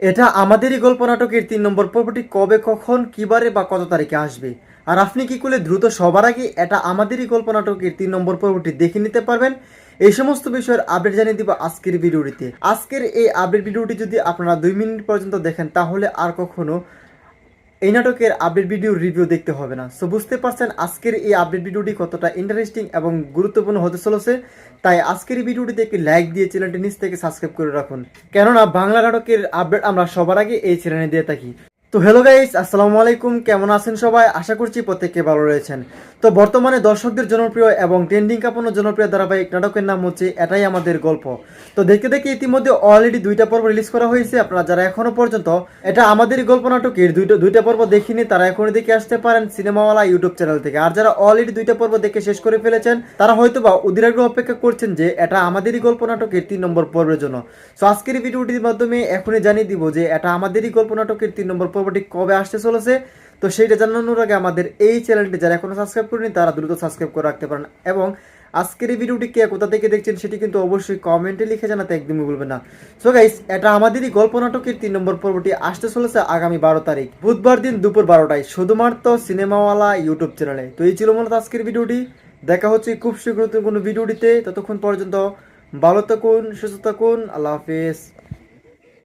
এটা আমাদেরই গল্প নাটকের তিন নম্বর পর্বটি কবে, কখন, কিবারে বা কত তারিখে আসবে। আর আপনি কি করলে দ্রুত সবার আগে এটা আমাদেরই গল্প নাটকের তিন নম্বর পর্বটি দেখে নিতে পারবেন? এই সমস্ত বিষয়ের আপডেট জানিয়ে দিব আজকের ভিডিওটিতে। আজকের এই আপডেট ভিডিওটি যদি আপনারা দুই মিনিট পর্যন্ত দেখেন, তাহলে আর কখনো এই নাটকের আপডেট ভিডিও রিভিউ দেখতে হবে না। সো বুঝতে পারছেন আজকের এই আপডেট ভিডিওটি কতটা ইন্টারেস্টিং এবং গুরুত্বপূর্ণ হতে চলেছে। তাই আজকের এই ভিডিওটিতে একটি লাইক দিয়ে চ্যানেলটি নিচ থেকে সাবস্ক্রাইব করে রাখুন। কেননা, বাংলা নাটকের আপডেট আমরা সবার আগে এই চ্যানেলে দিয়ে থাকি। তো হ্যালো গাইজ আসসালামু আলাইকুম। কেমন আছেন সবাই? আশা করছি প্রত্যেকে ভালো রয়েছেন। তো বর্তমানে দর্শকদের জনপ্রিয় এবং ট্রেন্ডিং কাঁপানো জনপ্রিয় ধারাবাহিক নাটকের নাম হচ্ছে এটাই আমাদের গল্প। তো দেখতে দেখে ইতিমধ্যে অলরেডি দুইটা পর্ব রিলিজ করা হয়েছে। আপনারা যারা এখনও পর্যন্ত এটা আমাদের গল্প নাটকের দুইটা দুইটা পর্ব দেখিনি তারা এখনই দেখে আসতে পারেন সিনেমাওয়ালা ইউটিউব চ্যানেল থেকে। আর যারা অলরেডি দুইটা পর্ব দেখে শেষ করে ফেলেছেন, তারা হয়তো বা অধীরাগ্রহ অপেক্ষা করছেন যে এটা আমাদেরই গল্প নাটকের তিন নম্বর পর্বের জন্য। তো আজকের ভিডিওটির মাধ্যমে এখনই জানিয়ে দিব যে এটা আমাদেরই গল্প নাটকের তিন নম্বর পর্বটি কবে আসতে চলেছে। তো সেইটা জানানোর আগে আমাদের এই চ্যানেলটি যারা এখনও সাবস্ক্রাইব করেনি তারা দ্রুত সাবস্ক্রাইব করে রাখতে পারেন। এবং আজকের এই ভিডিওটি কে কোথা থেকে দেখছেন সেটি কিন্তু অবশ্যই কমেন্টে লিখে জানাতে একদমই ভুলবেন না। সো গাইস এটা আমাদেরই গল্প নাটকের তিন নম্বর পর্বটি আসতে চলেছে আগামী বারো তারিখ। বুধবার দিন দুপুর বারোটায়, শুধুমাত্র সিনেমাওয়ালা ইউটিউব চ্যানেলে। তো এই ছিল মূলত আজকের ভিডিওটি। দেখা হচ্ছে খুব শীঘ্র কোনো ভিডিওটিতে। ততক্ষণ পর্যন্ত ভালো থাকুন, সুস্থ থাকুন। আল্লাহ হাফিজ।